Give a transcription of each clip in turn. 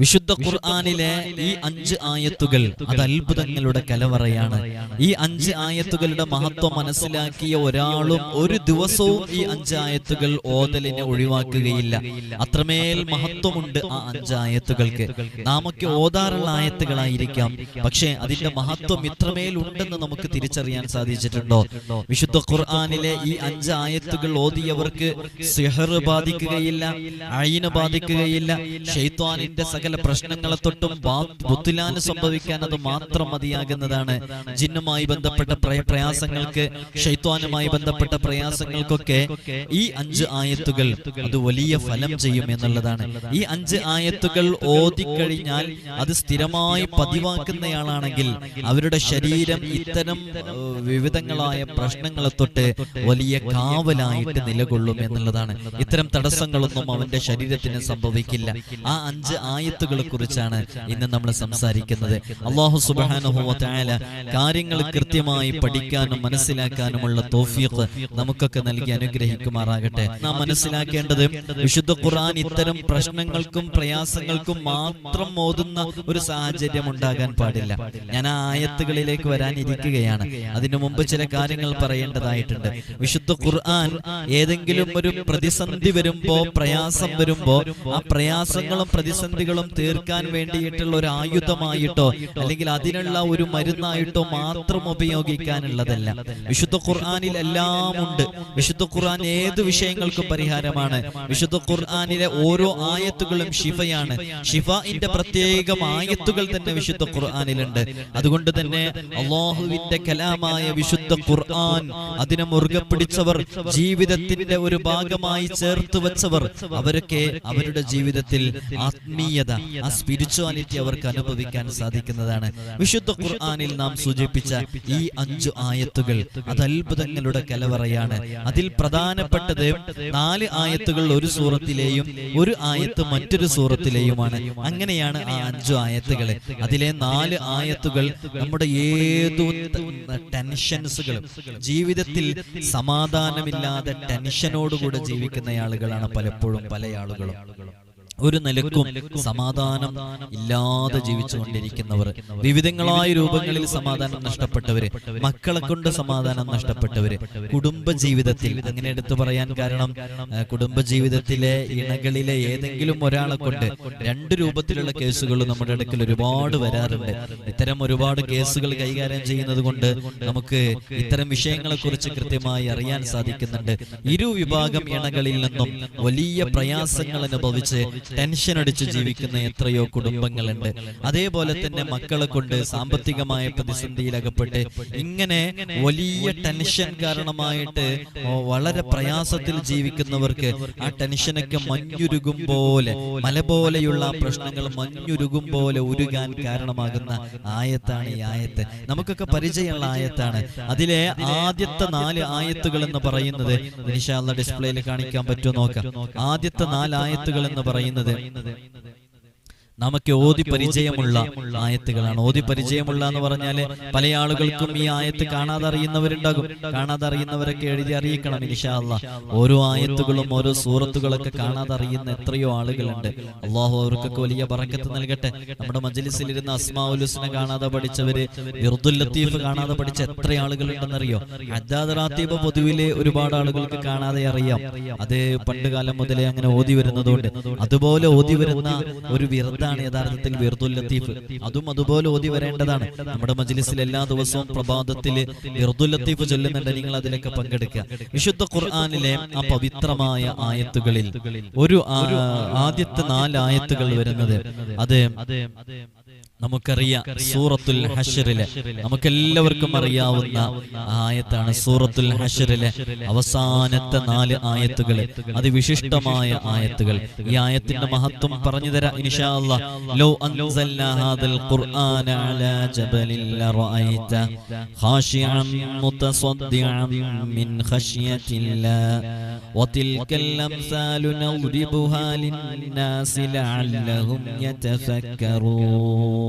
വിശുദ്ധ ഖുർആാനിലെ ഈ അഞ്ച് ആയത്തുകൾ അത് അത്ഭുതങ്ങളുടെ കലവറയാണ്. ഈ അഞ്ച് ആയത്തുകളുടെ മഹത്വം മനസ്സിലാക്കിയ ഒരാളും ഒരു ദിവസവും ഈ അഞ്ച് ആയത്തുകൾ ഓതലിനെ ഒഴിവാക്കുകയില്ല. അത്രമേൽ മഹത്വമുണ്ട് ആ അഞ്ച് ആയത്തുകൾക്ക്. നാമൊക്കെ ഓതാറുള്ള ആയത്തുകളായിരിക്കാം. പക്ഷേ അതിന്റെ മഹത്വം ഇത്രമേൽ ഉണ്ടെന്ന് നമുക്ക് തിരിച്ചറിയാൻ സാധിച്ചിട്ടുണ്ടോ? വിശുദ്ധ ഖുർആാനിലെ ഈ അഞ്ച് ആയത്തുകൾ ഓതിയവർക്ക് സിഹർ ബാധിക്കുകയില്ല അയിന് ബാധിക്കുകയില്ല ഷെയ്ത്വാനിന്റെ സകല പ്രശ്നങ്ങളെ തൊട്ടും ബുദ്ധിലാന് സംഭവിക്കാൻ അത് മാത്രം മതിയാകുന്നതാണ്. ജിന്നുമായി ബന്ധപ്പെട്ട പ്രയ- പ്രയാസങ്ങൾക്ക് ഷൈത്വാനുമായി ബന്ധപ്പെട്ട പ്രയാസങ്ങൾക്കൊക്കെ ഈ അഞ്ച് ആയത്തുകൾ അത് വലിയ ഫലം ചെയ്യും എന്നുള്ളതാണ്. ഈ അഞ്ച് ആയത്തുകൾ ഓതിക്കഴിഞ്ഞാൽ അത് സ്ഥിരമായി പതിവാക്കുന്നയാളാണെങ്കിൽ അവരുടെ ശരീരം ഇത്തരം വിവിധങ്ങളായ പ്രശ്നങ്ങളെ തൊട്ട് വലിയ കാവലായിട്ട് നിലകൊള്ളും എന്നുള്ളതാണ്. ഇത്തരം തടസ്സങ്ങളൊന്നും അവന്റെ ശരീരത്തിന് സംഭവിക്കില്ല. ആ അഞ്ച് ആയത്തുകളെ കുറിച്ചാണ് ഇന്ന് നമ്മൾ സംസാരിക്കുന്നത്. അള്ളാഹു സുബാനുഭവത്തായ കാര്യങ്ങൾ കൃത്യമായി പഠിക്കാനും മനസ്സിലാക്കാനുമുള്ള തോഫീഖ് നമുക്കൊക്കെ നൽകി അനുഗ്രഹിക്കുമാറാകട്ടെ. നാം മനസ്സിലാക്കേണ്ടത് വിശുദ്ധ ഖുർആൻ ഇത്തരം പ്രശ്നങ്ങൾക്കും പ്രയാസങ്ങൾക്കും മാത്രം ഓതുന്ന ഒരു സാഹചര്യം ഉണ്ടാകാൻ പാടില്ല. ഞാൻ ആ ആയത്തുകളിലേക്ക് വരാനിരിക്കുകയാണ് അതിനു മുമ്പ് ചില കാര്യങ്ങൾ പറയേണ്ടതായിട്ടുണ്ട്. വിശുദ്ധ ഖുർആൻ ഏതെങ്കിലും ഒരു പ്രതിസന്ധി വരുമ്പോ പ്രയാസം വരുമ്പോ ആ പ്രയാസങ്ങളും പ്രതിസന്ധികളും തീർക്കാൻ വേണ്ടിയിട്ടുള്ള ഒരു ആയുധമായിട്ടോ അല്ലെങ്കിൽ അതിനുള്ള ഒരു മരുന്നായിട്ടോ മാത്രം ഉപയോഗിക്കാനുള്ളതല്ല. വിശുദ്ധ ഖുർആാനിൽ എല്ലാം ഉണ്ട്. വിശുദ്ധ ഖുർആൻ ഏത് വിഷയങ്ങൾക്കും പരിഹാരമാണ്? വിശുദ്ധ ഖുർആാനിലെ ഓരോ ആയത്തുകളും ഷിഫയാണ് ഷിഫിന്റെ പ്രത്യേകം ആയത്തുകൾ തന്നെ വിശുദ്ധ ഖുർആാനിലുണ്ട്. അതുകൊണ്ട് തന്നെ അള്ളാഹുവിന്റെ കലാമായ വിശുദ്ധ ഖുർആൻ അതിനെ മുറുകെ പിടിച്ചവർ ജീവിതത്തിന്റെ ഒരു ഭാഗമായി ചേർത്ത് വെച്ചവർ അവരൊക്കെ അവരുടെ ജീവിതത്തിൽ ആത്മീയത ആ സ്പിരിച്വാലിറ്റി അവർക്ക് അനുഭവിക്കാൻ സാധിക്കുന്നതാണ്. വിശുദ്ധ ഖുർആാനിൽ നാം സൂചിപ്പിച്ച ഈ അഞ്ചു ആയത്തുകൾ അത് അത്ഭുതങ്ങളുടെ കലവറയാണ്. അതിൽ പ്രധാനപ്പെട്ടത് നാല് ആയത്തുകൾ ഒരു സൂറത്തിലെയും ഒരു ആയത്ത് മറ്റൊരു സൂറത്തിലെയുമാണ്. അങ്ങനെയാണ് ആ അഞ്ചു ആയത്തുകൾ. അതിലെ നാല് ആയത്തുകൾ നമ്മുടെ ഏതു ടെൻഷൻസുകളും ജീവിതത്തിൽ സമാധാനമില്ലാതെ ടെൻഷനോടുകൂടെ ജീവിക്കുന്ന ആളുകളാണ് പലപ്പോഴും പല ആളുകളും ഒരു നിലക്കും സമാധാനം ഇല്ലാതെ ജീവിച്ചുകൊണ്ടിരിക്കുന്നവർ. വിവിധങ്ങളായ രൂപങ്ങളിൽ സമാധാനം നഷ്ടപ്പെട്ടവര് മക്കളെ കൊണ്ട് സമാധാനം നഷ്ടപ്പെട്ടവര് കുടുംബ ജീവിതത്തിൽ അങ്ങനെ എടുത്തു പറയാൻ കാരണം കുടുംബ ജീവിതത്തിലെ ഇണകളിലെ ഏതെങ്കിലും ഒരാളെ കൊണ്ട് രണ്ട് രൂപത്തിലുള്ള കേസുകൾ നമ്മുടെ ഇടയ്ക്കിൽ ഒരുപാട് വരാറുണ്ട്. ഇത്തരം ഒരുപാട് കേസുകൾ കൈകാര്യം ചെയ്യുന്നത് കൊണ്ട് നമുക്ക് ഇത്തരം വിഷയങ്ങളെ കുറിച്ച് കൃത്യമായി അറിയാൻ സാധിക്കുന്നുണ്ട്. ഇരു വിഭാഗം ഇണകളിൽ നിന്നും വലിയ പ്രയാസങ്ങൾ അനുഭവിച്ച് ടെൻഷൻ അടിച്ച് ജീവിക്കുന്ന എത്രയോ കുടുംബങ്ങളുണ്ട്. അതേപോലെ തന്നെ മക്കളെ കൊണ്ട് സാമ്പത്തികമായ പ്രതിസന്ധിയിൽ അകപ്പെട്ട് ഇങ്ങനെ വലിയ ടെൻഷൻ കാരണമായിട്ട് വളരെ പ്രയാസത്തിൽ ജീവിക്കുന്നവർക്ക് ആ ടെൻഷനൊക്കെ മഞ്ഞുരുകും പോലെ മല പോലെയുള്ള പ്രശ്നങ്ങൾ മഞ്ഞുരുകും പോലെ ഉരുകാൻ കാരണമാകുന്ന ആയത്താണ് ഈ ആയത്ത്. നമുക്കൊക്കെ പരിചയമുള്ള ആയത്താണ്. അതിലെ ആദ്യത്തെ നാല് ആയത്തുകൾ എന്ന് പറയുന്നത് ഇൻഷാല്ല ഡിസ്പ്ലേയിൽ കാണിക്കാൻ പറ്റുമോ നോക്കാം. ആദ്യത്തെ നാല് ആയത്തുകൾ എന്ന് പറയുന്നത് പറയുന്നത്. നമുക്ക് ഓതി പരിചയമുള്ള ആയത്തുകളാണ്. ഓതി പരിചയമുള്ള എന്ന് പറഞ്ഞാൽ പല ആളുകൾക്കും ഈ ആയത്ത് കാണാതെ അറിയുന്നവരുണ്ടാകും കാണാതെ അറിയുന്നവരൊക്കെ എഴുതി അറിയിക്കണം ഇൻഷാ അല്ലാ ഓരോ ആയത്തുകളും ഓരോ സൂറത്തുകളൊക്കെ കാണാതെ അറിയുന്ന എത്രയോ ആളുകളുണ്ട്. അള്ളാഹു അവർക്കൊക്കെ വലിയ പറക്കത്ത് നൽകട്ടെ. നമ്മുടെ മജ്ലിസിൽ ഇരുന്ന അസ്മാഉൽ ഹുസ്ന കാണാതെ പഠിച്ചവര് ബിർദുൽ ലത്തീഫ് കാണാതെ പഠിച്ച എത്ര ആളുകളുണ്ടെന്നറിയോ? അദ്ദാദ് റാത്തീബ് പൊതുവിലെ ഒരുപാട് ആളുകൾക്ക് കാണാതെ അറിയാം. അത് പണ്ട് കാലം മുതലേ അങ്ങനെ ഓതി വരുന്നതുകൊണ്ട്. അതുപോലെ ഓതി വരുന്ന ഒരു വിറുതാണ് യഥാർത്ഥത്തിൽ വിർദുൽ ലത്തീഫ്. അതും അതുപോലെ ഓതി വരേണ്ടതാണ്. നമ്മുടെ മജ്ലിസിൽ എല്ലാ ദിവസവും പ്രഭാതത്തിൽ വിർദുൽ ലത്തീഫ് ചൊല്ലുന്നുണ്ട് നിങ്ങൾ അതിലൊക്കെ പങ്കെടുക്കുക. വിശുദ്ധ ഖുർആാനിലെ ആ പവിത്രമായ ആയത്തുകളിൽ ഒരു ആദ്യത്തെ നാല് ആയത്തുകൾ വരുന്നത്. അത് നമുക്കറിയാം സൂറത്തുൽ ഹഷറിലെ നമുക്കെല്ലാവർക്കും അറിയാവുന്ന ആയത്താണ് സൂറത്തുൽ ഹഷറിലെ അവസാനത്തെ നാല് ആയത്തുകൾ അതിവിശിഷ്ടമായ ആയത്തുകൾ ഈ ആയത്തിന്റെ മഹത്വം പറഞ്ഞു തരാം ഇൻഷാ അല്ലാഹ് ലോ അൻസൽനാ ഹാദൽ ഖുർആന അലാ ജബലിൻ ലറഅയ്ത ഖാശിഅൻ മുതസദ്ദിഅൻ മിൻ ഖശ്യത്തില്ലാഹ് وتلك الأمثال نضربها للناس لعلهم يتفكرون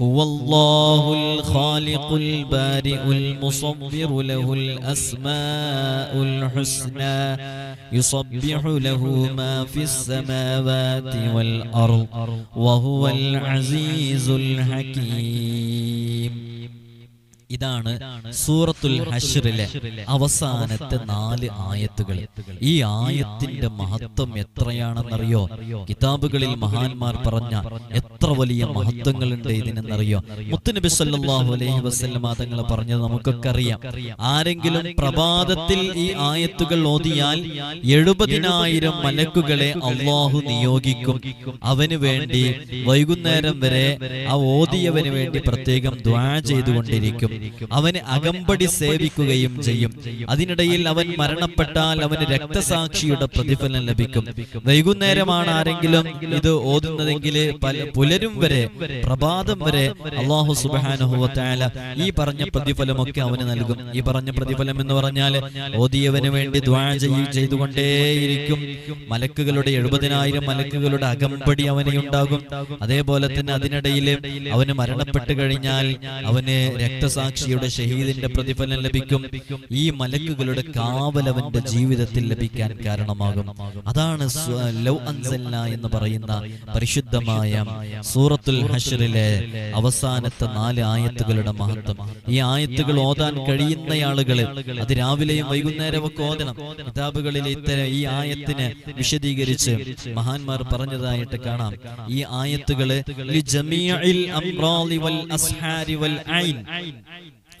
هو الله الخالق البارئ المصور له الأسماء الحسنى يصبح له ما في السماوات والأرض وهو العزيز الحكيم. ഇതാണ് സൂറത്തുൽ ഹഷറിലെ അവസാനത്തെ നാല് ആയത്തുകൾ. ഈ ആയത്തിന്റെ മഹത്വം എത്രയാണെന്നറിയോ? കിതാബുകളിൽ മഹാന്മാർ പറഞ്ഞ എത്ര വലിയ മഹത്വങ്ങളുണ്ട് ഇതിനെന്നറിയോ? മുത്തുനബി സല്ലാഹു അലൈഹി വസല്ലമ തങ്ങൾ പറഞ്ഞത് നമുക്കൊക്കെ അറിയാം ആരെങ്കിലും പ്രഭാതത്തിൽ ഈ ആയത്തുകൾ ഓതിയാൽ എഴുപതിനായിരം മലക്കുകളെ അള്ളാഹു നിയോഗിക്കും. അവന് വേണ്ടി വൈകുന്നേരം വരെ ആ ഓതിയവന് വേണ്ടി പ്രത്യേകം ദ്വാ ചെയ്തുകൊണ്ടിരിക്കും. അവന് അകമ്പടി സേവിക്കുകയും ചെയ്യും. അതിനിടയിൽ അവൻ മരണപ്പെട്ടാൽ അവന് രക്തസാക്ഷിയുടെ പ്രതിഫലം ലഭിക്കും. വൈകുന്നേരമാണ് ആരെങ്കിലും ഇത് ഓതുന്നതെങ്കിൽ പല പുലരും വരെ പ്രഭാതം വരെ അള്ളാഹു സുബാനുഹുവത്തായ ഈ പറഞ്ഞ പ്രതിഫലമൊക്കെ അവന് നൽകും. ഈ പറഞ്ഞ പ്രതിഫലം എന്ന് പറഞ്ഞാൽ ഓതിയവന് വേണ്ടി ദ്വാ ചെയ്- ചെയ്തുകൊണ്ടേയിരിക്കും. മലക്കുകളുടെ എഴുപതിനായിരം മലക്കുകളുടെ അകമ്പടി അവനെ ഉണ്ടാകും. അതേപോലെ തന്നെ അതിനിടയിൽ അവന് മരണപ്പെട്ടു കഴിഞ്ഞാൽ അവന് രക്തസാക്ഷിയുടെ ഷഹീദിന്റെ പ്രതിഫലം ലഭിക്കും. ഈ മലക്കുകളുടെ കാവലവന്റെ ജീവിതത്തിൽ ലഭിക്കാൻ കാരണമാകും. അതാണ് ലൗ അൻസല്ല എന്ന് പറയുന്ന പരിശുദ്ധമായ സൂറത്തുൽ ഹഷറിലെ അവസാനത്തെ നാല് ആയത്തുകളുടെ മഹത്വം. ഈ ആയത്തുകൾ ഓതാൻ കഴിയുന്ന ആളുകൾ അത് രാവിലെയും വൈകുന്നേരവും ഒക്കെ ഓതണം. കിതാബുകളിൽ ഇത്തരം ഈ ആയത്തിനെ വിശദീകരിച്ച് മഹാന്മാർ പറഞ്ഞതായിട്ട് കാണാം. ഈ ആയത്തുകൾ അംറാലി വൽ അസ്ഹാരി വൽ ഐൻ.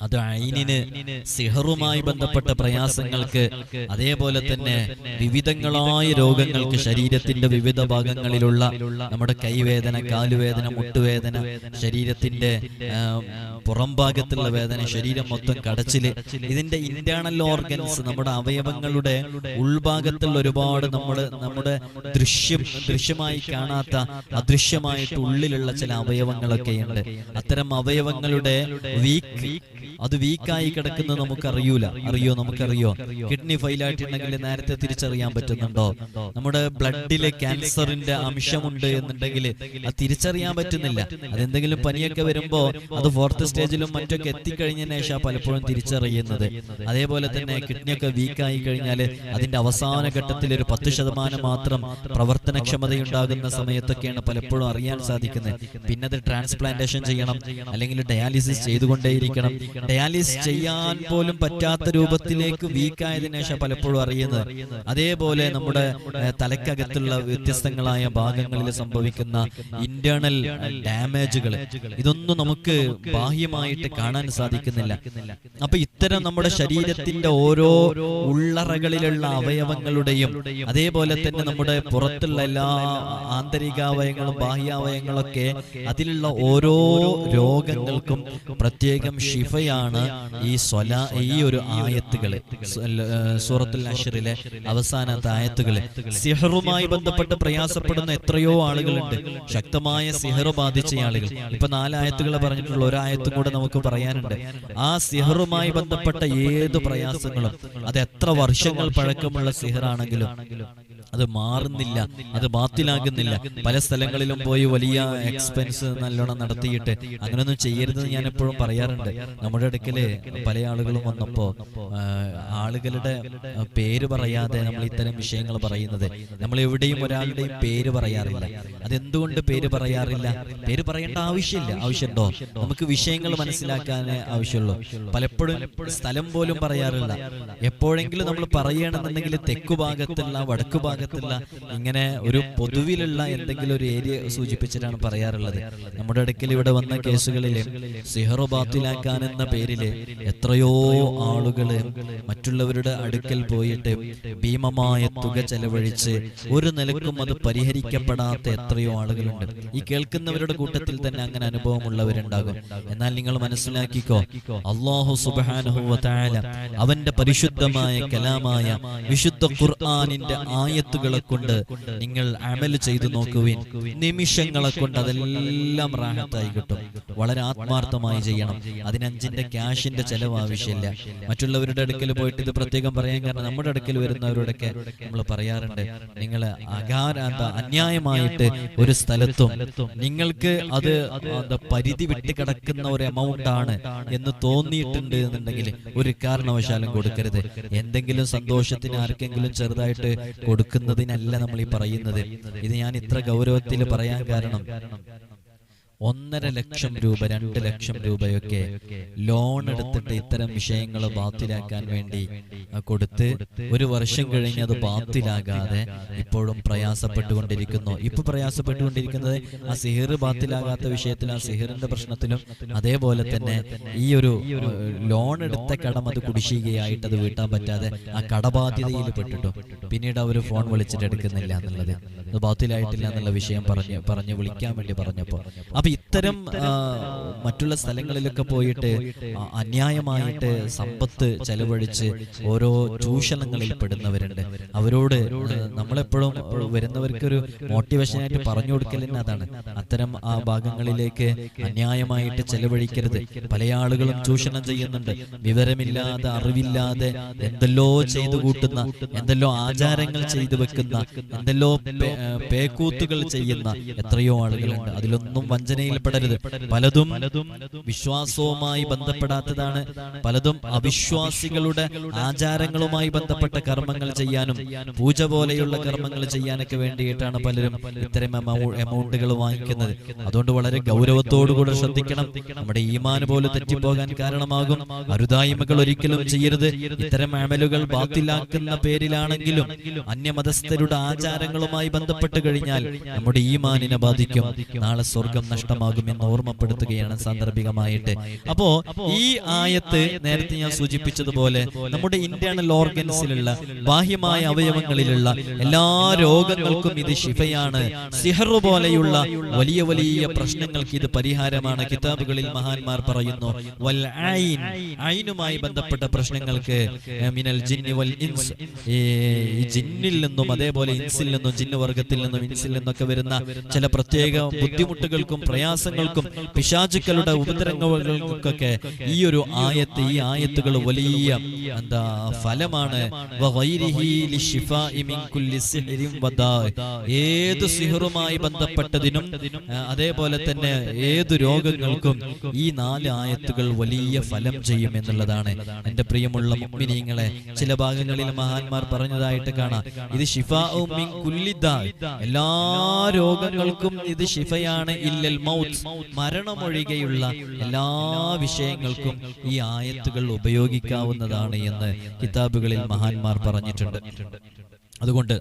അത് അയിനിന് സിഹറുമായി ബന്ധപ്പെട്ട പ്രയാസങ്ങൾക്ക് അതേപോലെ തന്നെ വിവിധങ്ങളായ രോഗങ്ങൾക്ക് ശരീരത്തിന്റെ വിവിധ ഭാഗങ്ങളിലുള്ള നമ്മുടെ കൈവേദന കാലുവേദന മുട്ടുവേദന ശരീരത്തിന്റെ പുറംഭാഗത്തുള്ള പുറം ഭാഗത്തുള്ള വേദന ശരീരം മൊത്തം കടച്ചിൽ ഇതിന്റെ ഇന്റേണൽ ഓർഗൻസ് നമ്മുടെ അവയവങ്ങളുടെ ഉൾഭാഗത്തുള്ള ഒരുപാട് നമ്മൾ നമ്മുടെ ദൃശ്യം ദൃശ്യമായി കാണാത്ത അദൃശ്യമായിട്ട് ഉള്ളിലുള്ള ചില അവയവങ്ങളൊക്കെയുണ്ട്. അത്തരം അവയവങ്ങളുടെ വീക്ക് അത് വീക്കായി കിടക്കുന്നത് നമുക്കറിയൂല. അറിയോ? നമുക്കറിയോ? കിഡ്നി ഫെയിലായിട്ടുണ്ടെങ്കിൽ നേരത്തെ തിരിച്ചറിയാൻ പറ്റുന്നുണ്ടോ? നമ്മുടെ ബ്ലഡിലെ ക്യാൻസറിന്റെ അംശമുണ്ട് എന്നുണ്ടെങ്കിൽ അത് തിരിച്ചറിയാൻ പറ്റുന്നില്ല. അതെന്തെങ്കിലും പനിയൊക്കെ വരുമ്പോ അത് ഫോർത്ത് സ്റ്റേജിലും മറ്റൊക്കെ എത്തിക്കഴിഞ്ഞതിന് ശേഷം പലപ്പോഴും തിരിച്ചറിയുന്നത്. അതേപോലെ തന്നെ കിഡ്നിയൊക്കെ വീക്കായി കഴിഞ്ഞാൽ അതിന്റെ അവസാന ഘട്ടത്തിൽ ഒരു പത്ത് ശതമാനം മാത്രം പ്രവർത്തനക്ഷമതയുണ്ടാകുന്ന സമയത്തൊക്കെയാണ് പലപ്പോഴും അറിയാൻ സാധിക്കുന്നത്. പിന്നെ അത് ട്രാൻസ്പ്ലാന്റേഷൻ ചെയ്യണം. അല്ലെങ്കിൽ ഡയാലിസിസ് ചെയ്തുകൊണ്ടേയിരിക്കണം. ഡയാലിസിസ് ചെയ്യാൻ പോലും പറ്റാത്ത രൂപത്തിലേക്ക് വീക്കായതിനു ശേഷം പലപ്പോഴും അറിയുന്നത്. അതേപോലെ നമ്മുടെ തലക്കകത്തുള്ള വ്യത്യസ്തങ്ങളായ ഭാഗങ്ങളിൽ സംഭവിക്കുന്ന ഇന്റേണൽ ഡാമേജുകൾ ഇതൊന്നും നമുക്ക് ബാഹ്യമായിട്ട് കാണാൻ സാധിക്കുന്നില്ല. അപ്പൊ ഇത്തരം നമ്മുടെ ശരീരത്തിന്റെ ഓരോ ഉള്ളറകളിലുള്ള അവയവങ്ങളുടെയും അതേപോലെ തന്നെ നമ്മുടെ പുറത്തുള്ള എല്ലാ ആന്തരികാവയങ്ങളും ബാഹ്യാവയങ്ങളൊക്കെ അതിലുള്ള ഓരോ രോഗങ്ങൾക്കും പ്രത്യേകം ഷിഫയാണ് ഈ സ്വല ഈ ഒരു ആയത്തുകൾ സൂറത്തുൽ അഷറിലെ അവസാനത്തെ ആയത്തുകൾ സിഹറുമായി ബന്ധപ്പെട്ട് പ്രയാസപ്പെടുന്ന എത്രയോ ആളുകളുണ്ട്. ശക്തമായ സിഹറു ബാധിച്ച ആളുകൾ. ഇപ്പൊ നാലായത്തുകൾ പറഞ്ഞിട്ടുള്ള ഒരായത്തും കൂടെ നമുക്ക് പറയാനുണ്ട്. ആ സിഹറുമായി ബന്ധപ്പെട്ട ഏത് പ്രയാസങ്ങളും അത് എത്ര വർഷങ്ങൾ പഴക്കമുള്ള സിഹറാണെങ്കിലും അത് മാറുന്നില്ല അത് ബാത്തിലാകുന്നില്ല. പല സ്ഥലങ്ങളിലും പോയി വലിയ എക്സ്പെൻസ് നല്ലോണം നടത്തിയിട്ട് അങ്ങനെയൊന്നും ചെയ്യരുതെന്ന് ഞാൻ എപ്പോഴും പറയാറുണ്ട്. നമ്മുടെ അടുക്കൽ പല ആളുകളും വന്നപ്പോ ആളുകളുടെ പേര് പറയാതെ നമ്മൾ ഇത്തരം വിഷയങ്ങൾ പറയുന്നത്. നമ്മൾ എവിടെയും ഒരാളുടെയും പേര് പറയാറില്ല. അതെന്തുകൊണ്ട് പേര് പറയാറില്ല? പേര് പറയേണ്ട ആവശ്യമില്ല. ആവശ്യമുണ്ടോ? നമുക്ക് വിഷയങ്ങൾ മനസ്സിലാക്കാനേ ആവശ്യമുള്ളൂ. പലപ്പോഴും സ്ഥലം പോലും പറയാറില്ല. എപ്പോഴെങ്കിലും നമ്മൾ പറയണമെന്നുണ്ടെങ്കിൽ തെക്കു ഭാഗത്തുള്ള വടക്കു ഭാഗത്തുള്ള ഇങ്ങനെ ഒരു പൊതുവിലുള്ള എന്തെങ്കിലും ഒരു ഏരിയ സൂചിപ്പിച്ചിട്ടാണ് പറയാറുള്ളത്. നമ്മുടെ അടുക്കൽ ഇവിടെ വന്ന കേസുകളിൽ സിഹറു ബാത്തിലാക്കാൻ എന്ന പേരിൽ എത്രയോ ആളുകൾ മറ്റുള്ളവരുടെ അടുക്കൽ പോയിട്ട് ഭീമമായ തുക ചെലവഴിച്ച് ഒരു നിലക്കും അത് പരിഹരിക്കപ്പെടാത്ത എത്രയോ ആളുകളുണ്ട്. ഈ കേൾക്കുന്നവരുടെ കൂട്ടത്തിൽ തന്നെ അങ്ങനെ അനുഭവമുള്ളവരുണ്ടാകും. എന്നാൽ നിങ്ങൾ മനസ്സിലാക്കിക്കോ അള്ളാഹു സുബാനുഹുവ അവന്റെ പരിശുദ്ധമായ കലാമായ വിശുദ്ധ ഖുർആാനിന്റെ ആയത്തുകൾ ആയത്തുകളെ കൊണ്ട് നിങ്ങൾ അമൽ ചെയ്തു നോക്കുവിൻ. നിമിഷങ്ങളെ കൊണ്ട് അതെല്ലാം റാഹത്തായി കിട്ടും. വളരെ ആത്മാർത്ഥമായി ചെയ്യണം. അതിനഞ്ചിന്റെ ക്യാഷിന്റെ ചെലവ് ആവശ്യമില്ല. മറ്റുള്ളവരുടെ അടുക്കൽ പോയിട്ട് ഇത് പ്രത്യേകം പറയാൻ കാരണം നമ്മുടെ അടുക്കൽ വരുന്നവരോടൊക്കെ നമ്മൾ പറയാറുണ്ട് നിങ്ങൾ അകാരാന്ത അന്യായമായിട്ട് ഒരു സ്ഥലത്തും നിങ്ങൾക്ക് അത് പരിധി വിട്ട് കിടക്കുന്ന ഒരു എമൗണ്ട് ആണ് എന്ന് തോന്നിയിട്ടുണ്ട് എന്നുണ്ടെങ്കിൽ ഒരു കാരണവശാലും കൊടുക്കരുത്. എന്തെങ്കിലും സന്തോഷത്തിന് ആർക്കെങ്കിലും ചെറുതായിട്ട് കൊടുക്കുന്നതിനല്ല നമ്മൾ ഈ പറയുന്നത്. ഇത് ഞാൻ ഇത്ര ഗൗരവത്തിൽ പറയാൻ കാരണം. ഒന്നര ലക്ഷം രൂപ രണ്ട് ലക്ഷം രൂപയൊക്കെ ലോൺ എടുത്തിട്ട് ഇത്തരം വിഷയങ്ങൾ ബാത്തിലാക്കാൻ വേണ്ടി കൊടുത്ത് ഒരു വർഷം കഴിഞ്ഞ് അത് ബാത്തിലാകാതെ ഇപ്പോഴും പ്രയാസപ്പെട്ടുകൊണ്ടിരിക്കുന്നു. ഇപ്പൊ പ്രയാസപ്പെട്ടുകൊണ്ടിരിക്കുന്നത് ആ സിഹിർ ബാത്തിലാകാത്ത വിഷയത്തിൽ ആ സിഹിറിന്റെ പ്രശ്നത്തിലും അതേപോലെ തന്നെ ഈ ഒരു ലോൺ എടുത്ത കടം അത് കുടിശ്ശികയായിട്ട് അത് വീട്ടാൻ പറ്റാതെ ആ കടബാധ്യതയിൽ പെട്ടിട്ടു. പിന്നീട് അവർ ഫോൺ വിളിച്ചിട്ട് എടുക്കുന്നില്ല എന്നുള്ളത്. അത് ബാത്തിലായിട്ടില്ല എന്നുള്ള വിഷയം പറഞ്ഞ് പറഞ്ഞ് വിളിക്കാൻ വേണ്ടി പറഞ്ഞപ്പോ അപ്പൊ ഇത്തരം മറ്റുള്ള സ്ഥലങ്ങളിലൊക്കെ പോയിട്ട് അന്യായമായിട്ട് സമ്പത്ത് ചെലവഴിച്ച് ഓരോ ചൂഷണങ്ങളിൽ പെടുന്നവരുണ്ട്. അവരോട് നമ്മളെപ്പോഴും വരുന്നവർക്കൊരു മോട്ടിവേഷനായിട്ട് പറഞ്ഞു കൊടുക്കലിന് അതാണ് അത്തരം ആ ഭാഗങ്ങളിലേക്ക് അന്യായമായിട്ട് ചെലവഴിക്കരുത്. പല ആളുകളും ചൂഷണം ചെയ്യുന്നുണ്ട്. വിവരമില്ലാതെ അറിവില്ലാതെ എന്തെല്ലോ ചെയ്തു കൂട്ടുന്ന എന്തെല്ലോ ആചാരങ്ങൾ ചെയ്തു വെക്കുന്ന എന്തെല്ലോ പേക്കൂത്തുകൾ ചെയ്യുന്ന എത്രയോ ആളുകളുണ്ട്. അതിലൊന്നും വഞ്ചനയിൽപ്പെടരുത് പലതും വിശ്വാസവുമായി ബന്ധപ്പെടാത്തതാണ്. പലതും അവിശ്വാസികളുടെ ആചാരങ്ങളുമായി ബന്ധപ്പെട്ട കർമ്മങ്ങൾ ചെയ്യാനും പൂജ പോലെയുള്ള കർമ്മങ്ങൾ ചെയ്യാനൊക്കെ വേണ്ടിയിട്ടാണ് പലരും ഇത്തരം എമൗണ്ടുകൾ വാങ്ങിക്കുന്നത്. അതുകൊണ്ട് വളരെ ഗൗരവത്തോടുകൂടെ ശ്രദ്ധിക്കണം. നമ്മുടെ ഈമാന് പോലെ തെറ്റിപ്പോകാൻ കാരണമാകും. അരുതായ്മകൾ ഒരിക്കലും ചെയ്യരുത്. ഇത്തരം അമലുകൾ ബാത്തിലാക്കുന്ന പേരിലാണെങ്കിലും അന്യമതസ്ഥരുടെ ആചാരങ്ങളുമായി ബന്ധപ്പെട്ട് കഴിഞ്ഞാൽ നമ്മുടെ ഈമാനിനെ ബാധിക്കും. നാളെ സ്വർഗം നഷ്ടമാകുമെന്ന് ഓർമ്മപ്പെടുത്തുകയാണ് സാന്ദർഭികമായിട്ട്. അപ്പോ ഈ ആയത്ത് നേരത്തെ ഞാൻ സൂചിപ്പിച്ചതുപോലെ നമ്മുടെ ഇന്റേണൽ ഓർഗൻസിലുള്ള ബാഹ്യമായ അവയവങ്ങളിലുള്ള എല്ലാ രോഗങ്ങൾക്കും ഇത് ശിഫയാണ്. സിഹറു പോലെയുള്ള വലിയ വലിയ പ്രശ്നങ്ങൾക്ക് ഇത് പരിഹാരമാണ്. കിതാബുകളിൽ മഹാന്മാർ പറയുന്നു വൽ ഐൻ ഐനുമായി ബന്ധപ്പെട്ട പ്രശ്നങ്ങൾക്ക് മിനൽ ജിന്നി വൽ ഇൻസ് ഈ ജിന്നിൽ നിന്നും അതേപോലെ ഇൻസിൽ നിന്നും ജിന്ന് വർഗത്തിൽ നിന്നും ഇൻസിൽ നിന്നൊക്കെ വരുന്ന ചില പ്രത്യേക ബുദ്ധിമുട്ടുകൾക്കും പ്രയാസങ്ങൾക്കും പിശാചുക്കളുടെ ഉപദ്രവങ്ങൾക്കൊക്കെ ഈ ഒരു ആയത്ത് ഈ ആയത്തുകൾ വലിയ എന്താ ഫലമാണ്. ഏത് സിഹറുമായി ബന്ധപ്പെട്ടതിനും അതേപോലെ തന്നെ ഏത് രോഗങ്ങൾക്കും ഈ നാല് ആയത്തുകൾ വലിയ ഫലം ചെയ്യും എന്നുള്ളതാണ് എന്റെ പ്രിയമുള്ള മുഅ്മിനീങ്ങളെ ചില ഭാഗങ്ങളിൽ മഹാന്മാർ പറഞ്ഞതായിട്ട് കാണാം ഇത് ഷിഫ. എല്ലാ രോഗങ്ങൾക്കും ഇത് ഷിഫയാണ് ഇല്ലൽ മൗത്ത് മരണമൊഴികെയുള്ള എല്ലാ വിഷയങ്ങൾക്കും ഈ ആയത്തുകൾ ഉപയോഗിക്കാവുന്നതാണ് എന്ന് കിതാബുകളിൽ മഹാന്മാർ പറഞ്ഞിട്ടുണ്ട്. അതുകൊണ്ട്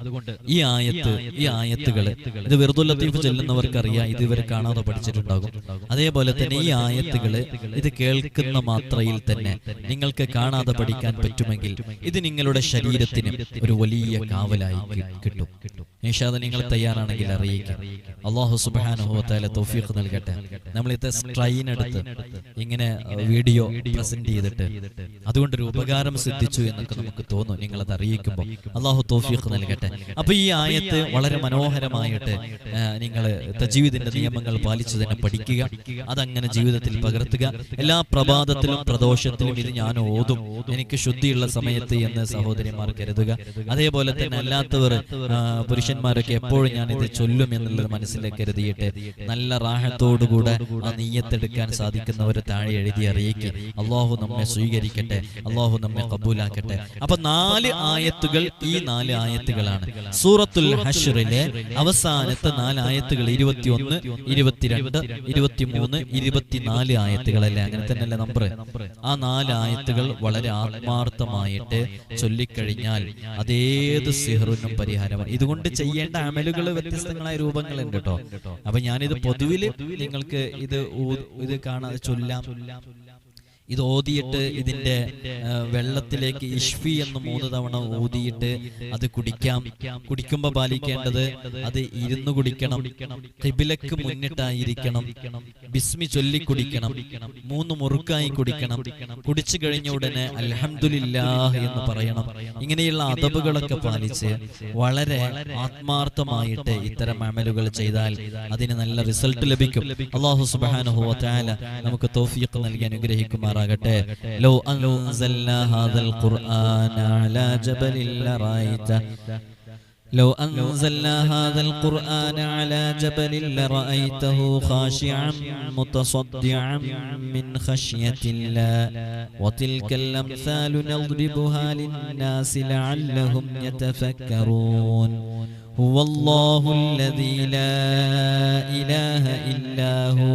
ഈ ആയത്ത് ഈ ആയത്തുകൾ ഇത് വെറുതെ ലത്തീഫ് ചെല്ലുന്നവർക്കറിയാം ഇത് ഇവർ കാണാതെ പഠിച്ചിട്ടുണ്ടാകും. അതേപോലെ തന്നെ ഈ ആയത്തുകൾ ഇത് കേൾക്കുന്ന മാത്രയിൽ തന്നെ നിങ്ങൾക്ക് കാണാതെ പഠിക്കാൻ പറ്റുമെങ്കിൽ ഇത് നിങ്ങളുടെ ശരീരത്തിന് ഒരു വലിയ കാവലായി കിട്ടും. നിഷാദ് നിങ്ങൾ തയ്യാറാണെങ്കിൽ അറിയിക്കാം. അള്ളാഹു സുബാനുഭവത്താലെ തൗഫീഖ് നൽകട്ടെ. നമ്മൾ ഇത് സ്ട്രൈൻ എടുത്ത് ഇങ്ങനെ വീഡിയോ പ്രസന്റ് ചെയ്തിട്ട് അതുകൊണ്ടൊരു ഉപകാരം സിദ്ധിച്ചു എന്നൊക്കെ നമുക്ക് തോന്നും. നിങ്ങളത് അറിയിക്കുമ്പോൾ അള്ളാഹു തൗഫീഖ് നൽകട്ടെ അപ്പൊ ഈ ആയത്ത് വളരെ മനോഹരമായിട്ട് നിങ്ങൾ തജീവിദിന്റെ നിയമങ്ങൾ പാലിച്ചു തന്നെ പഠിക്കുക അതങ്ങനെ ജീവിതത്തിൽ പകർത്തുക. എല്ലാ പ്രഭാതത്തിലും പ്രദോഷത്തിലും ഇത് ഞാൻ ഓതും. എനിക്ക് ശുദ്ധിയുള്ള സമയത്ത് എന്ന് സഹോദരിമാർ കരുതുക. അതേപോലെ തന്നെ അല്ലാത്തവർ പുരുഷന്മാരൊക്കെ എപ്പോഴും ഞാൻ ഇത് ചൊല്ലും എന്നുള്ളത് മനസ്സിൽ കരുതിയിട്ട് നല്ല റാഹത്തോടുകൂടെ ആ നീയത്തെടുക്കാൻ സാധിക്കുന്നവരെ താഴെ എഴുതി അറിയിക്കുക. അള്ളാഹു നമ്മെ സ്വീകരിക്കട്ടെ അള്ളാഹു നമ്മെ കബൂലാക്കട്ടെ. അപ്പൊ നാല് ആയത്തുകൾ ഈ നാല് ആയത്തുകളാണ്. സൂറത്തുൽ ഹഷറിലെ അവസാനത്തെ നാല് ആയത്തുകൾ ഇരുപത്തിയൊന്ന് ഇരുപത്തിരണ്ട് ഇരുപത്തിമൂന്ന് ഇരുപത്തിനാല് ആയത്തുകളല്ലേ? അങ്ങനെ തന്നെയല്ലേ നമ്പർ ആ നാല് ആയത്തുകൾ വളരെ ആത്മാർത്ഥമായിട്ട് ചൊല്ലിക്കഴിഞ്ഞാൽ അതേത് സിഹറിനും പരിഹാരമാണ്. ഇതുകൊണ്ട് ചെയ്യേണ്ട അമലുകൾ വ്യത്യസ്തങ്ങളായ രൂപങ്ങളുണ്ട് കേട്ടോ. അപ്പൊ ഞാനിത് പൊതുവിൽ നിങ്ങൾക്ക് ഇത് ഇത് കാണാതെ ചൊല്ലാം. ഇത് ഓതിയിട്ട് ഇതിന്റെ വെള്ളത്തിലേക്ക് ഇഷ്ഫി എന്ന് മൂന്ന് തവണ ഊതിയിട്ട് അത് കുടിക്കാം. കുടിക്കുമ്പോൾ പാലിക്കേണ്ടത് അത് ഇരുന്ന് കുടിക്കണം. കിബിലക്ക് മുന്നിട്ടായിരിക്കണം. ബിസ്മി ചൊല്ലി കുടിക്കണം. മൂന്ന് മുറുക്കായി കുടിക്കണം. കുടിച്ചു കഴിഞ്ഞ ഉടനെ അൽഹംദുലില്ലാഹ് എന്ന് പറയണം. ഇങ്ങനെയുള്ള അതബുകളൊക്കെ പാലിച്ച് വളരെ ആത്മാർത്ഥമായിട്ട് ഇത്തരം അമലുകൾ ചെയ്താൽ അതിന് നല്ല റിസൾട്ട് ലഭിക്കും. അള്ളാഹു സുബ്ഹാനഹു വ നമുക്ക് തോഫിയൊക്കെ നൽകി അനുഗ്രഹിക്കുമാറാകട്ടെ ലോ അൻസൽനാ ഹാദൽ ഖുർആന അലാ ജബലിൽ ലറഅയ്ത لو أنزلنا هذا القرآن على جبل لرأيته خاشعا متصدعا من خشية الله وتلك الأمثال نضربها للناس لعلهم يتفكرون هو الله الذي لا إله إلا هو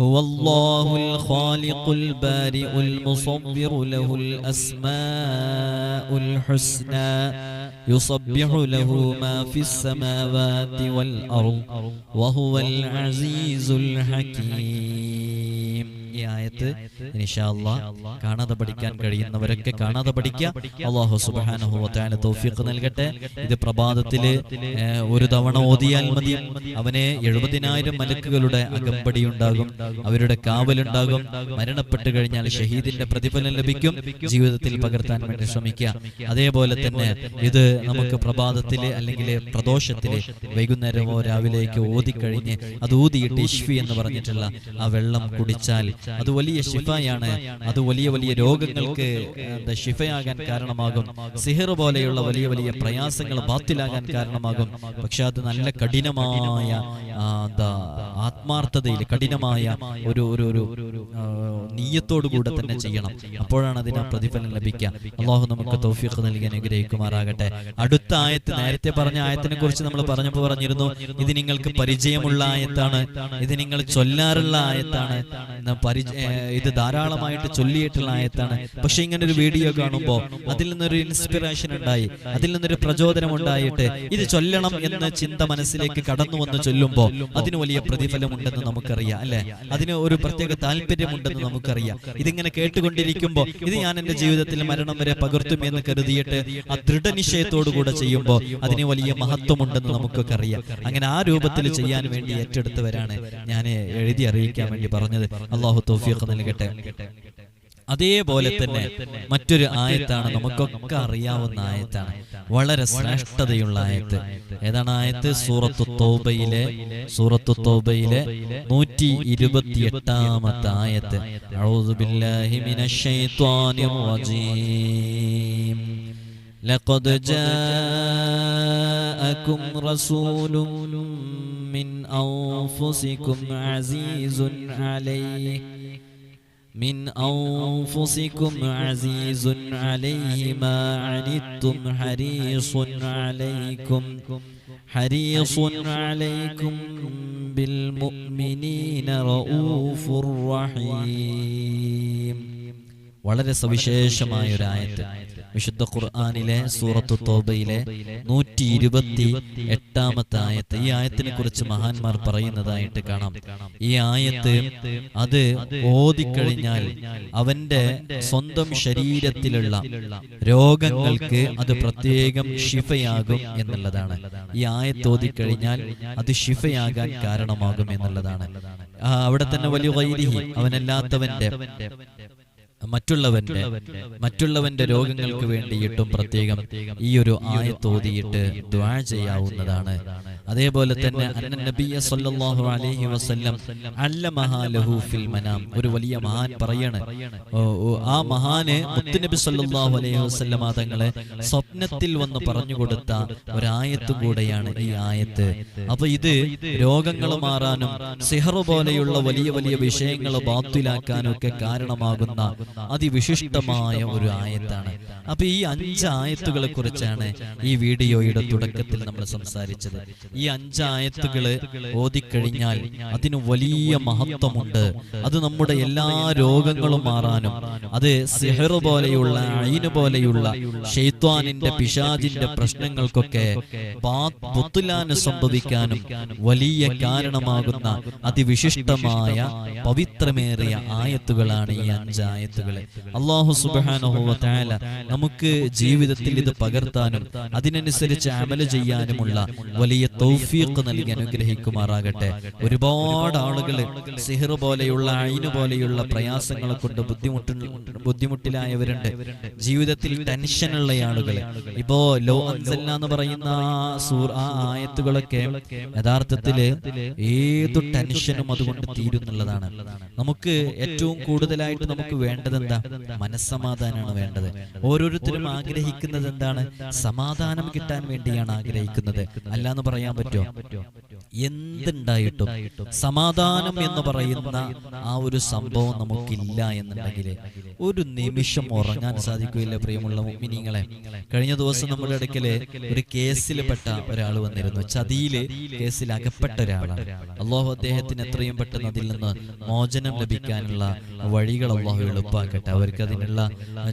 هو الله الخالق البارئ المصبر له الأسماء الحسنى. يصبح له ما في السماوات والأرض وهو العزيز الحكيم. ഈ ആയത്ത് ഇൻഷാ അല്ലാഹ് കാണാതെ പഠിക്കാൻ കഴിയുന്നവരൊക്കെ കാണാതെ പഠിക്കുക. അള്ളാഹു തആല തൗഫീഖ് നൽകട്ടെ. ഇത് പ്രഭാതത്തിൽ ഒരു തവണ ഓതിയാൽ മതി. അവനെ എഴുപതിനായിരം മലക്കുകളുടെ അകമ്പടി ഉണ്ടാകും. അവരുടെ കാവലുണ്ടാകും മരണപ്പെട്ടു കഴിഞ്ഞാൽ ഷഹീദിന്റെ പ്രതിഫലം ലഭിക്കും. ജീവിതത്തിൽ പകർത്താൻ വേണ്ടി ശ്രമിക്കുക. അതേപോലെ തന്നെ ഇത് നമുക്ക് പ്രഭാതത്തിൽ അല്ലെങ്കിൽ പ്രദോഷത്തിൽ വൈകുന്നേരമോ രാവിലേക്ക് ഓതിക്കഴിഞ്ഞ് അത് ഊതിയിട്ട് ഇഷ്ഫി എന്ന് പറഞ്ഞിട്ടുള്ള ആ വെള്ളം കുടിച്ചാൽ അത് വലിയ ഷിഫയാണ് അത് വലിയ വലിയ രോഗങ്ങൾക്ക് ഷിഫയാകാൻ കാരണമാകും. സിഹിർ പോലെയുള്ള വലിയ വലിയ പ്രയാസങ്ങൾ ബാത്തിലാകാൻ കാരണമാകും. പക്ഷെ അത് നല്ല കഠിനമായ എന്താ ആത്മാർത്ഥതയിൽ കഠിനമായ ഒരു ഒരു ഒരു നീയത്തോടു കൂടെ തന്നെ ചെയ്യണം. അപ്പോഴാണ് അതിന് പ്രതിഫലം ലഭിക്കുക. അള്ളാഹു നമുക്ക് തൗഫീഖ് നൽകി അനുഗ്രഹിക്കുമാറാകട്ടെ. അടുത്ത ആയത്ത് നേരത്തെ പറഞ്ഞ ആയത്തിനെ കുറിച്ച് നമ്മൾ പറഞ്ഞപ്പോൾ പറഞ്ഞിരുന്നു. ഇത് നിങ്ങൾക്ക് പരിചയമുള്ള ആയത്താണ്. ഇത് നിങ്ങൾ ചൊല്ലാറുള്ള ആയത്താണ്. ഇത് ധാരാളമായിട്ട് ചൊല്ലിയിട്ടുള്ള ആയത്താണ്. പക്ഷെ ഇങ്ങനെ ഒരു വീഡിയോ കാണുമ്പോൾ അതിൽ നിന്നൊരു ഇൻസ്പിറേഷൻ ഉണ്ടായി. അതിൽ നിന്നൊരു പ്രചോദനം ഉണ്ടായിട്ട് ഇത് ചൊല്ലണം എന്ന ചിന്ത മനസ്സിലേക്ക് കടന്നു വന്ന് ചൊല്ലുമ്പോൾ അതിന് വലിയ പ്രതിഫലം ഉണ്ടെന്ന് നമുക്കറിയാം അല്ലെ? അതിന് ഒരു പ്രത്യേക താല്പര്യമുണ്ടെന്ന് നമുക്കറിയാം. ഇതിങ്ങനെ കേട്ടുകൊണ്ടിരിക്കുമ്പോൾ ഇത് ഞാൻ എന്റെ ജീവിതത്തിൽ മരണം വരെ പകർത്തും എന്ന് കരുതിയിട്ട് ആ ദൃഢനിശ്ചയത്തോടു കൂടെ ചെയ്യുമ്പോൾ അതിന് വലിയ മഹത്വമുണ്ടെന്ന് നമുക്കൊക്കെ അറിയാം. അങ്ങനെ ആ രൂപത്തിൽ ചെയ്യാൻ വേണ്ടി ഏറ്റെടുത്തവരാണ് ഞാൻ എഴുതി അറിയിക്കാൻ വേണ്ടി പറഞ്ഞത് അള്ളാഹു തൗഫീഖ് നൽകട്ടെ അതേപോലെ തന്നെ മറ്റൊരു ആയത്താണ് നമുക്കൊക്കെ അറിയാവുന്ന ആയത്താണ് വളരെ ശ്രേഷ്ഠതയുള്ള ആയത്ത് ഏതാണ് ആയത്ത് സൂറത്തു തോബയിലെ സൂറത്തു തോബയിലെ നൂറ്റി ഇരുപത്തി എട്ടാമത്തെ ആയത്ത് അഊദു ബില്ലാഹി മിനശ് ശൈത്വാനിർ റജീം لقد جاءكم رسول من أنفسكم عزيز عليه من أنفسكم عزيز عليه ما عنتم حريص عليكم حريص عليكم بالمؤمنين رؤوف رحيم വളരെ സവിശേഷമായ ഒരു ആയത്ത് വിശുദ്ധ ഖുർആാനിലെ സൂറത്തു തോബയിലെ നൂറ്റി ഇരുപത്തി എട്ടാമത്തെ ആയത്ത് ഈ ആയത്തിനെ കുറിച്ച് മഹാന്മാർ പറയുന്നതായിട്ട് കാണാം. ഈ ആയത്ത് അത് ഓതിക്കഴിഞ്ഞാൽ അവന്റെ സ്വന്തം ശരീരത്തിലുള്ള രോഗങ്ങൾക്ക് അത് പ്രത്യേകം ഷിഫയാകും എന്നുള്ളതാണ്. ഈ ആയത്ത് ഓതിക്കഴിഞ്ഞാൽ അത് ഷിഫയാകാൻ കാരണമാകും എന്നുള്ളതാണ്. അവിടെ തന്നെ വലിയ വൈരി അവനല്ലാത്തവന്റെ മറ്റുള്ളവന്റെ മറ്റുള്ളവന്റെ രോഗങ്ങൾക്ക് വേണ്ടിയിട്ടും പ്രത്യേകം ഈ ഒരു ആയത്തോതിയിട്ട് ദ്വാ ചെയ്യാവുന്നതാണ്. അതേപോലെ തന്നെ അലൈഹി വസല്ലം ഫിൽ മനാം. ഒരു വലിയ മഹാൻ പറയാണ്. ആ മഹാന് മുത്തുനബി സല്ലല്ലാഹു അലൈഹി വസല്ലമ തങ്ങളെ സ്വപ്നത്തിൽ വന്ന് പറഞ്ഞു കൊടുത്ത ഒരായത്തും കൂടെയാണ് ഈ ആയത്ത്. അപ്പൊ ഇത് രോഗങ്ങൾ മാറാനും സിഹർ പോലെയുള്ള വലിയ വലിയ വിഷയങ്ങൾ ബാത്തിലാക്കാനും ഒക്കെ കാരണമാകുന്ന അതിവിശിഷ്ടമായ ഒരു ആയത്താണ്. അപ്പൊ ഈ അഞ്ച് ആയത്തുകളെ കുറിച്ചാണ് ഈ വീഡിയോയുടെ തുടക്കത്തിൽ നമ്മൾ സംസാരിച്ചത്. ഈ അഞ്ച് ആയത്തുകൾ ഓതിക്കഴിഞ്ഞാൽ അതിന് വലിയ മഹത്വമുണ്ട്. അത് നമ്മുടെ എല്ലാ രോഗങ്ങളും മാറാനും. അത് സിഹർ പോലെയുള്ള അയിന് പോലെയുള്ള ഷെയ്ത്വാനിന്റെ പിശാജിന്റെ പ്രശ്നങ്ങൾക്കൊക്കെ പുത്തുലാന് സംഭവിക്കാനും വലിയ കാരണമാകുന്ന അതിവിശിഷ്ടമായ പവിത്രമേറിയ ആയത്തുകളാണ് ഈ അഞ്ചായത്തുകൾ അള്ളാഹു സുബാനുഭവ താല നമുക്ക് ജീവിതത്തിൽ ഇത് പകർത്താനും അതിനനുസരിച്ച് അമല ചെയ്യാനുമുള്ള വലിയ തൗഫീഖ് നൽകി അനുഗ്രഹിക്കുമാറാകട്ടെ. ഒരുപാട് ആളുകൾ സിഹർ പോലെയുള്ള അയിന് പോലെയുള്ള പ്രയാസങ്ങളെ കൊണ്ട് ബുദ്ധിമുട്ട് ബുദ്ധിമുട്ടിലായവരുണ്ട്. ജീവിതത്തിൽ ടെൻഷനുള്ള ആളുകൾ ഇപ്പോ ലോ അൻസല്ല എന്ന് പറയുന്ന ആ ആയത്തുകളൊക്കെ യഥാർത്ഥത്തിൽ ഏതു ടെൻഷനും അതുകൊണ്ട് തീരുന്നുള്ളതാണ്. നമുക്ക് ഏറ്റവും കൂടുതലായിട്ട് നമുക്ക് വേണ്ടത് എന്താ മനസ്സമാധാനമാണ് വേണ്ടത്. ഓരോരുത്തരും ആഗ്രഹിക്കുന്നത് എന്താണ് സമാധാനം കിട്ടാൻ വേണ്ടിയാണ് ആഗ്രഹിക്കുന്നത്. അല്ലാന്ന് പറയാൻ പറ്റുമോ? എന്തുണ്ടായിട്ടും സമാധാനം എന്ന് പറയുന്ന ആ ഒരു സംഭവം നമുക്കില്ല എന്നുണ്ടെങ്കിൽ ഒരു നിമിഷം ഉറങ്ങാൻ സാധിക്കുകയില്ല പ്രിയമുള്ള മിനിങ്ങളെ കഴിഞ്ഞ ദിവസം നമ്മുടെ ഇടയ്ക്കൽ ഒരു കേസിൽ പെട്ട ഒരാൾ വന്നിരുന്നു. ചതിയിൽ കേസിൽ അകപ്പെട്ട ഒരാളാണ്. അള്ളാഹു അദ്ദേഹത്തിന് എത്രയും പെട്ടെന്ന് അതിൽ നിന്ന് മോചനം ലഭിക്കാനുള്ള വഴികൾ അള്ളാഹു എളുപ്പാക്കട്ടെ. അവർക്ക് അതിനുള്ള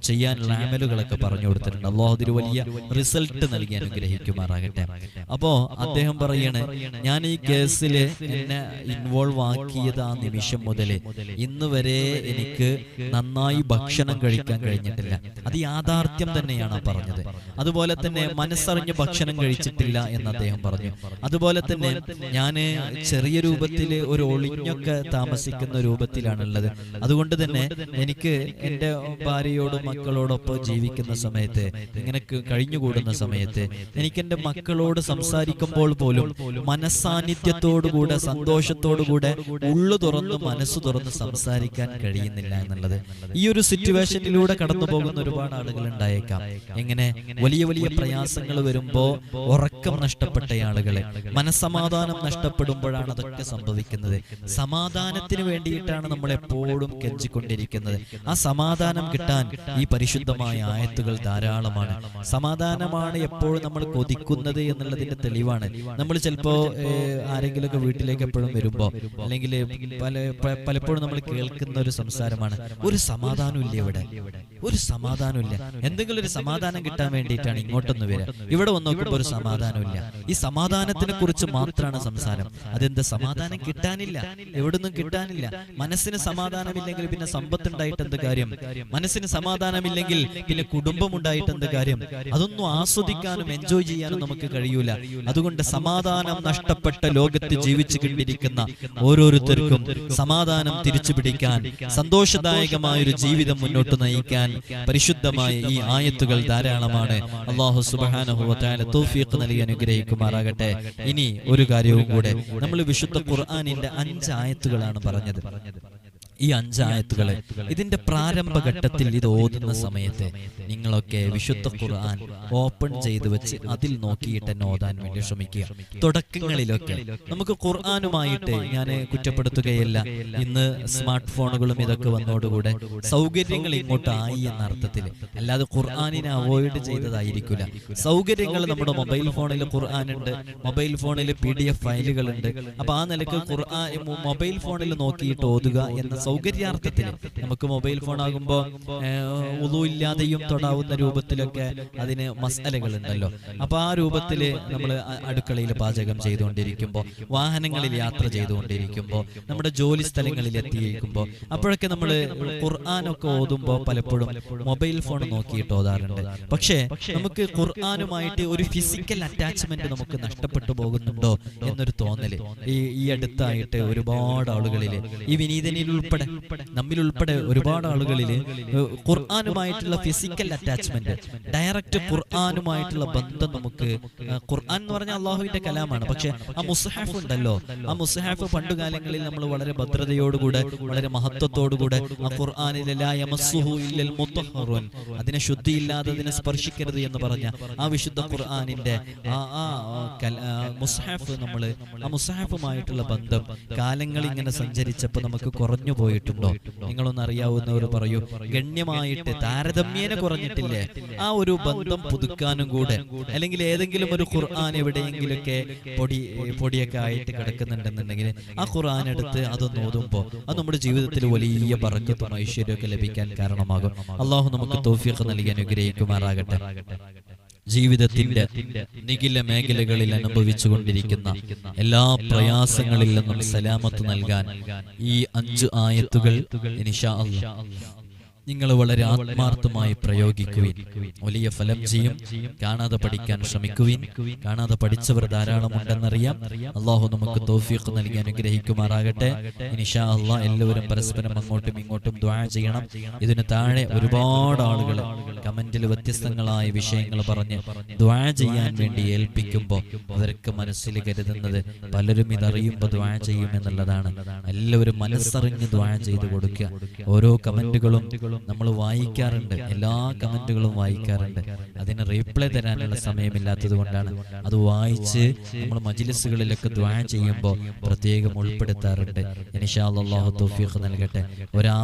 ചെയ്യാനുള്ള ആമലുകളൊക്കെ പറഞ്ഞു കൊടുത്തിട്ടുണ്ട്. അള്ളാഹു അതിന് വലിയ റിസൾട്ട് നൽകി അനുഗ്രഹിക്കുമാറാകട്ടെ. അപ്പോ അദ്ദേഹം പറയാണ് ഞാൻ ഈ കേസിൽ എന്നെ ഇൻവോൾവ് ആക്കിയത് ആ നിമിഷം മുതൽ ഇന്ന് വരെ എനിക്ക് നന്നായി ഭക്ഷണം കഴിക്കാൻ കഴിഞ്ഞിട്ടില്ല. അത് യാഥാർത്ഥ്യം തന്നെയാണ് പറഞ്ഞത്. അതുപോലെ തന്നെ മനസ്സറിഞ്ഞ് ഭക്ഷണം കഴിച്ചിട്ടില്ല എന്ന് അദ്ദേഹം പറഞ്ഞു. അതുപോലെ തന്നെ ഞാൻ ചെറിയ രൂപത്തിൽ ഒരു ഒളിഞ്ഞൊക്കെ താമസിക്കുന്ന രൂപത്തിലാണുള്ളത്. അതുകൊണ്ട് തന്നെ എനിക്ക് എന്റെ ഭാര്യയോടും മക്കളോടൊപ്പം ജീവിക്കുന്ന സമയത്ത് ഇങ്ങനെ കഴിഞ്ഞുകൂടുന്ന സമയത്ത് എനിക്ക് എന്റെ മക്കളോട് സംസാരിക്കുമ്പോൾ പോലും മനസ്സാന്നിധ്യത്തോടുകൂടെ സന്തോഷത്തോടുകൂടെ ഉള്ളു തുറന്ന് മനസ്സ് തുറന്ന് സംസാരിക്കാൻ കഴിയുന്നില്ല എന്നുള്ളത്. ഈ ഒരു സിറ്റുവേഷനിലൂടെ കടന്നു പോകുന്ന ഒരുപാട് ആളുകൾ ഉണ്ടായേക്കാം. എങ്ങനെ വലിയ വലിയ പ്രയാസങ്ങൾ വരുമ്പോ ഉറക്കം നഷ്ടപ്പെട്ട ആളുകളെ മനസ്സമാധാനം നഷ്ടപ്പെടുമ്പോഴാണ് അതൊക്കെ സംഭവിക്കുന്നത്. സമാധാനത്തിന് വേണ്ടിയിട്ടാണ് നമ്മൾ എപ്പോഴും കെഞ്ചിക്കൊണ്ടിരിക്കുന്നത് ആ സമാധാനം കിട്ടാൻ ഈ പരിശുദ്ധമായ ആയത്തുകൾ ധാരാളമാണ്. സമാധാനമാണ് എപ്പോഴും നമ്മൾ കൊതിക്കുന്നത് എന്നുള്ളതിന്റെ തെളിവാണ്. നമ്മൾ ചിലപ്പോ ആരെങ്കിലും ആരെങ്കിലുമൊക്കെ വീട്ടിലേക്ക് എപ്പോഴും വരുമ്പോ അല്ലെങ്കിൽ പല പലപ്പോഴും നമ്മൾ കേൾക്കുന്ന ഒരു സംസാരമാണ്. ഒരു സമാധാനമില്ല ഇവിടെ. ഒരു സമാധാനമില്ല എന്തെങ്കിലും ഒരു സമാധാനം കിട്ടാൻ വേണ്ടിയിട്ടാണ് ഇങ്ങോട്ടൊന്ന് വരിക. ഇവിടെ വന്ന് നോക്കുമ്പോൾ ഒരു സമാധാനമില്ല ഈ സമാധാനത്തിനെ കുറിച്ച് മാത്രമാണ് സംസാരം. അതെന്താ സമാധാനം കിട്ടാനില്ല. എവിടുന്നും കിട്ടാനില്ല. മനസ്സിന് സമാധാനമില്ലെങ്കിൽ പിന്നെ സമ്പത്ത് ഉണ്ടായിട്ട് എന്ത് കാര്യം? മനസ്സിന് സമാധാനമില്ലെങ്കിൽ പിന്നെ കുടുംബം ഉണ്ടായിട്ട് എന്ത് കാര്യം? അതൊന്നും ആസ്വദിക്കാനും എൻജോയ് ചെയ്യാനും നമുക്ക് കഴിയൂല. അതുകൊണ്ട് സമാധാനം നഷ്ടപ്പെട്ട ലോകത്ത് ജീവിച്ചു കൊണ്ടിരിക്കുന്ന ഓരോരുത്തർക്കും സമാധാനം തിരിച്ചു പിടിക്കാൻ സന്തോഷദായകമായ ഒരു ജീവിതം മുന്നോട്ട് നയിക്കാൻ പരിശുദ്ധമായ ഈ ആയത്തുകൾ ധാരാളമാണ്. അള്ളാഹു സുബാനുഭവത്തായ തൗഫീഖ് നൽകി അനുഗ്രഹിക്കുമാറാകട്ടെ. ഇനി ഒരു കാര്യവും കൂടെ. നമ്മൾ വിശുദ്ധ ഖുർആാനിന്റെ അഞ്ച് ആയത്തുകളാണ് പറഞ്ഞത്. ഈ അഞ്ചായത്തുകളെ. ഇതിന്റെ പ്രാരംഭഘട്ടത്തിൽ ഇത് ഓതുന്ന സമയത്ത് നിങ്ങളൊക്കെ വിശുദ്ധ ഖുർആൻ ഓപ്പൺ ചെയ്തു വെച്ച് അതിൽ നോക്കിയിട്ട് എന്നെ ഓതാൻ വേണ്ടി ശ്രമിക്കുക. തുടക്കങ്ങളിലൊക്കെ നമുക്ക് ഖുർആനുമായിട്ട് ഞാൻ കുറ്റപ്പെടുത്തുകയല്ല. ഇന്ന് സ്മാർട്ട് ഫോണുകളും ഇതൊക്കെ വന്നോടുകൂടെ സൗകര്യങ്ങൾ ഇങ്ങോട്ടായി എന്ന അർത്ഥത്തിൽ. അല്ലാതെ ഖുർആാനിനെ അവോയ്ഡ് ചെയ്തതായിരിക്കില്ല സൗകര്യങ്ങൾ നമ്മുടെ മൊബൈൽ ഫോണിൽ ഖുർആൻ ഉണ്ട് മൊബൈൽ ഫോണിൽ പി ഡി എഫ് ഫയലുകളുണ്ട്. അപ്പൊ ആ നിലയ്ക്ക് ഖുർആൻ മൊബൈൽ ഫോണിൽ നോക്കിയിട്ട് ഓതുക എന്ന സൗകര്യാർത്ഥത്തിൽ നമുക്ക് മൊബൈൽ ഫോൺ ആകുമ്പോൾ ഇല്ലാതെയും തൊടാവുന്ന രൂപത്തിലൊക്കെ അതിന് മസാലകൾ ഉണ്ടല്ലോ അപ്പൊ ആ രൂപത്തിൽ നമ്മൾ അടുക്കളയിൽ പാചകം ചെയ്തുകൊണ്ടിരിക്കുമ്പോൾ വാഹനങ്ങളിൽ യാത്ര ചെയ്തുകൊണ്ടിരിക്കുമ്പോൾ നമ്മുടെ ജോലി സ്ഥലങ്ങളിൽ എത്തിയിരിക്കുമ്പോൾ അപ്പോഴൊക്കെ നമ്മൾ ഖുർആാനൊക്കെ ഓതുമ്പോൾ പലപ്പോഴും മൊബൈൽ ഫോൺ നോക്കിയിട്ട് ഓതാറുണ്ട്. പക്ഷേ നമുക്ക് ഖുർആാനുമായിട്ട് ഒരു ഫിസിക്കൽ അറ്റാച്ച്മെന്റ് നമുക്ക് നഷ്ടപ്പെട്ടു പോകുന്നുണ്ടോ എന്നൊരു തോന്നൽ ഈ ഈ അടുത്തായിട്ട് ഒരുപാട് ആളുകളിൽ ഈ വിനീതനിൽ ഉൾപ്പെടെ നമ്മിൽ ഉൾപ്പെടെ ഒരുപാട് ആളുകളിൽ ഖുർആാനുമായിട്ടുള്ള ഫിസിക്കൽ അറ്റാച്ച്മെന്റ് ഡയറക്റ്റ് ഖുർആാനുമായിട്ടുള്ള ബന്ധം നമുക്ക് ഖുർആൻ എന്ന് പറഞ്ഞാൽ അള്ളാഹുവിന്റെ കലാമാണ്. പക്ഷെ ആ മുസ്ഹാഫ് ഉണ്ടല്ലോ. ആ മുസ്ഹാഫ് പണ്ടുകാലങ്ങളിൽ നമ്മൾ വളരെ ഭദ്രതയോടുകൂടെ വളരെ മഹത്വത്തോടുകൂടെ ആ ഖുർആാനിലെ ലാ യമസ്സുഹു ഇല്ലൽ മുത്തഹറുൻ. അതിനെ ശുദ്ധിയില്ലാതെ അതിനെ സ്പർശിക്കരുത് എന്ന് പറഞ്ഞ ആ വിശുദ്ധ ഖുർആാനിന്റെ ആ ആ മുസ്ഹാഫ് നമ്മൾ ആ മുസ്ഹാഫുമായിട്ടുള്ള ബന്ധം കാലങ്ങൾ ഇങ്ങനെ സഞ്ചരിച്ചപ്പോൾ നമുക്ക് കുറഞ്ഞു പോയിട്ടുണ്ടോ? നിങ്ങളൊന്ന് അറിയാവുന്നവർ പറയൂ. ഗണ്യമായിട്ട് താരതമ്യേന കുറഞ്ഞിട്ടില്ലേ? ആ ഒരു ബന്ധം പുതുക്കാനും കൂടെ. അല്ലെങ്കിൽ ഏതെങ്കിലും ഒരു ഖുർആൻ എവിടെയെങ്കിലൊക്കെ പൊടി പൊടിയൊക്കെ ആയിട്ട് കിടക്കുന്നുണ്ടെന്നുണ്ടെങ്കിൽ ആ ഖുർആൻ എടുത്ത് അതൊന്ന് ഓതുമ്പോൾ അത് നമ്മുടെ ജീവിതത്തിൽ വലിയ ബറക്കത്തും ഐശ്വര്യമൊക്കെ ലഭിക്കാൻ കാരണമാകും. അള്ളാഹു നമുക്ക് തോഫിയൊക്കെ നൽകി അനുഗ്രഹിക്കുമാറാകട്ടെ. ജീവിതത്തിന്റെ നിഖില മേഖലകളിൽ അനുഭവിച്ചുകൊണ്ടിരിക്കുന്ന എല്ലാ പ്രയാസങ്ങളിൽ നിന്നും സലാമത്ത് നൽകാൻ ഈ അഞ്ച് ആയത്തുകൾ അല്ലാ നിങ്ങൾ വളരെ ആത്മാർത്ഥമായി പ്രയോഗിക്കുവിൻ. വലിയ ഫലം ചെയ്യും. കാണാതെ പഠിക്കാൻ ശ്രമിക്കുവിൻ. കാണാതെ പഠിച്ചവർ ധാരാളം ഉണ്ടെന്നറിയാം അള്ളാഹു നമുക്ക് തോഫീഖ് നൽകി അനുഗ്രഹിക്കുമാറാകട്ടെ. ഇനിഷാ അള്ളാ എല്ലാവരും പരസ്പരം അങ്ങോട്ടും ഇങ്ങോട്ടും ദ്വാ ചെയ്യണം. ഇതിന് താഴെ ഒരുപാട് ആളുകൾ കമന്റിൽ വ്യത്യസ്തങ്ങളായ വിഷയങ്ങൾ പറഞ്ഞ് ദ്വാ ചെയ്യാൻ വേണ്ടി ഏൽപ്പിക്കുമ്പോൾ അവർക്ക് മനസ്സിൽ കരുതുന്നത് പലരും ഇതറിയുമ്പോൾ ദ്വാ ചെയ്യും എന്നുള്ളതാണ്. എല്ലാവരും മനസ്സറിഞ്ഞ് ദ്വാ ചെയ്ത് കൊടുക്കുക. ഓരോ കമന്റുകളും നമ്മൾ വായിക്കാറുണ്ട്. എല്ലാ കമന്റുകളും വായിക്കാറുണ്ട്. അതിന് റീപ്ലൈ തരാനുള്ള സമയമില്ലാത്തത് കൊണ്ടാണ്. അത് വായിച്ച് നമ്മൾ മജിലിസുകളിലൊക്കെ ദ്വാ ചെയ്യുമ്പോൾ പ്രത്യേകം ഉൾപ്പെടുത്താറുണ്ട്. അല്ലാഹു തൗഫീഖ് നൽകട്ടെ. ഒരാ